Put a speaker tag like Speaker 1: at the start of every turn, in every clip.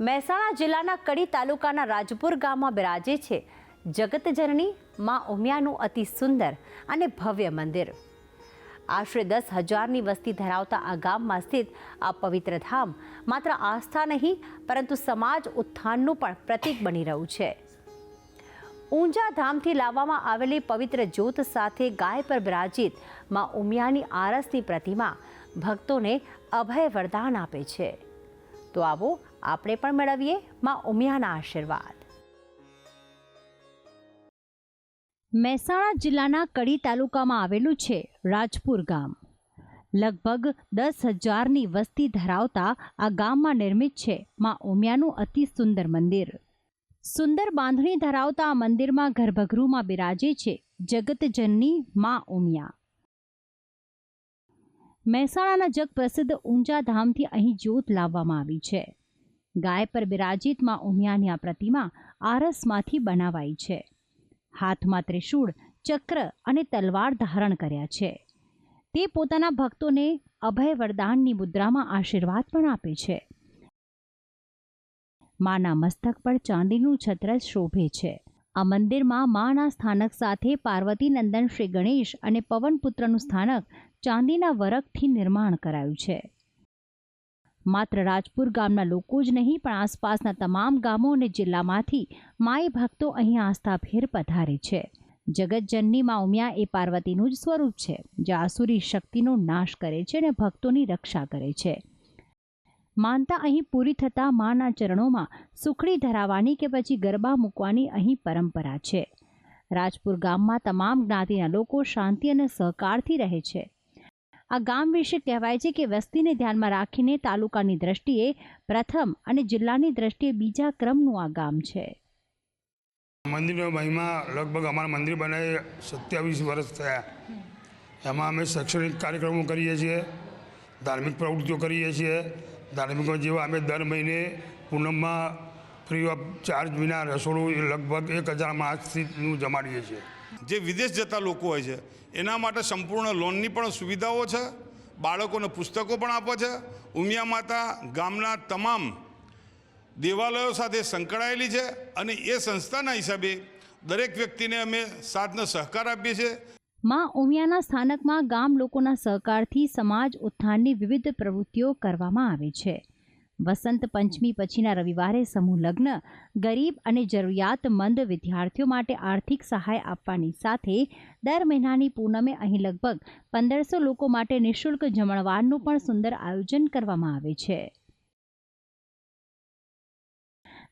Speaker 1: મહેસાણા જિલ્લાના કડી તાલુકાના રાજપુર ગામમાં બિરાજે છે જગતજનની માં ઉમિયાનું અતિ સુંદર અને ભવ્ય મંદિર. આશરે દસ હજારની વસ્તી ધરાવતા આ ગામમાં સ્થિત આ પવિત્ર ધામ માત્ર આસ્થા નહીં, પરંતુ સમાજ ઉત્થાનનું પણ પ્રતીક બની રહ્યું છે. ઊંઝા ધામથી લાવવામાં આવેલી પવિત્ર જ્યોત સાથે ગાય પર બિરાજિતમાં ઉમિયાની આરસની પ્રતિમા ભક્તોને અભય વરદાન આપે છે. તો આવો આપણે પણ મેળવીએ માં ઉમિયાના આશીર્વાદ. મહેસાણા જિલ્લાના કડી તાલુકામાં આવેલું છે રાજપુર ગામ. લગભગ દસ હજારની વસ્તી ધરાવતા આ ગામમાં નિર્મિત છે માં ઉમિયાનું અતિ સુંદર મંદિર. સુંદર બાંધણી ધરાવતા આ મંદિરમાં ગર્ભગૃહમાં બિરાજે છે જગતજનની માં ઉમિયા. મહેસાણાના જગ પ્રસિદ્ધ ઊંચા ધામથી અહીં જ્યોત લાવવામાં આવી છે. ગાય પર બિરાજિતમાં ઉમિયાની આ પ્રતિમા આરસમાંથી બનાવાઈ છે. હાથમાં ત્રિશૂળ, ચક્ર અને તલવાર ધારણ કર્યા છે. તે પોતાના ભક્તોને અભય વરદાનની મુદ્રામાં આશીર્વાદ પણ આપે છે. માના મસ્તક પર ચાંદીનું છત્ર શોભે છે. આ મંદિરમાં માના સ્થાનક સાથે પાર્વતી નંદન શ્રી ગણેશ અને પવનપુત્રનું સ્થાનક ચાંદીના વરખથી નિર્માણ કરાયું છે. માત્ર રાજપુર ગામના લોકો જ નહીં, પણ આસપાસના તમામ ગામો અને જિલ્લામાંથી માઈ ભક્તો અહીં આસ્થાભેર પધારે છે. જગતજનની મા ઉમિયા એ પાર્વતીનું જ સ્વરૂપ છે, જે આસુરી શક્તિનો નાશ કરે છે અને ભક્તોની રક્ષા કરે છે. માનતા અહીં પૂરી થતાં માના ચરણોમાં સુખડી ધરાવવાની કે પછી ગરબા મૂકવાની અહીં પરંપરા છે. રાજપુર ગામમાં તમામ જ્ઞાતિના લોકો શાંતિ અને સહકારથી રહે છે. આ ગામ વિશે કહેવાય છે કે વસ્તીને ધ્યાનમાં રાખીને તાલુકાની દ્રષ્ટિએ પ્રથમ અને જિલ્લાની દ્રષ્ટિએ બીજા ક્રમનું આ ગામ છે.
Speaker 2: મંદિરનો મહિમા લગભગ અમારા મંદિર બનાવે સત્યાવીસ વર્ષ થયા. એમાં અમે શૈક્ષણિક કાર્યક્રમો કરીએ છીએ, ધાર્મિક પ્રવૃત્તિઓ કરીએ છીએ. ધાર્મિકો જેવા અમે દર મહિને પૂનમમાં ફ્રી ઓફ ચાર્જ વિના રસોડું લગભગ એક હજાર માસથીનું જમાડીએ છીએ.
Speaker 3: જે વિદેશ જતા લોકો હોય છે, એના માટે સંપૂર્ણ લોનની પણ સુવિધાઓ છે, બાળકોને પુસ્તકો પણ આપે છે. ઉમિયા માતા ગામના તમામ દેવાલયો સાથે સંકળાયેલી છે અને એ સંસ્થાના હિસાબે દરેક વ્યક્તિને અમે સાથનો સહકાર આપીએ છીએ.
Speaker 1: માં ઉમિયાના સ્થાનકમાં ગામ લોકોના સહકારથી સમાજ ઉત્થાનની વિવિધ પ્રવૃત્તિઓ કરવામાં આવે છે. વસંત પંચમી પછીના રવિવારે સમૂહ લગ્ન, ગરીબ અને જરૂરિયાતમંદ વિદ્યાર્થીઓ માટે આર્થિક સહાય આપવાની સાથે દર મહિનાની પૂનમે અહીં લગભગ પંદરસો લોકો માટે નિઃશુલ્ક જમણવારનું પણ સુંદર આયોજન કરવામાં આવે છે.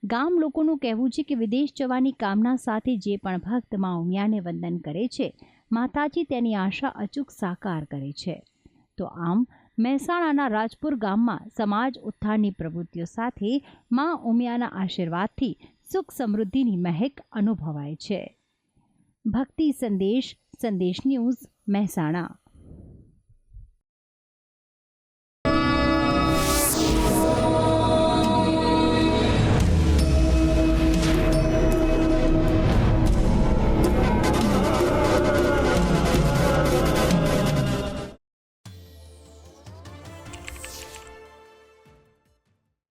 Speaker 1: ગામ લોકોનું કહેવું છે કે વિદેશ જવાની કામના સાથે જે પણ ભક્ત મા ઉમિયાને વંદન કરે છે, માતાજી તેની આશા અચૂક સાકાર કરે છે. તો આમ મહેસાણાના રાજપુર ગામમાં સમાજ ઉત્થાનની પ્રવૃત્તિઓ સાથે મા ઉમિયાના આશીર્વાદથી સુખ સમૃદ્ધિની મહેક અનુભવાય છે. ભક્તિ સંદેશ સંદેશ ન્યૂઝ, મહેસાણા.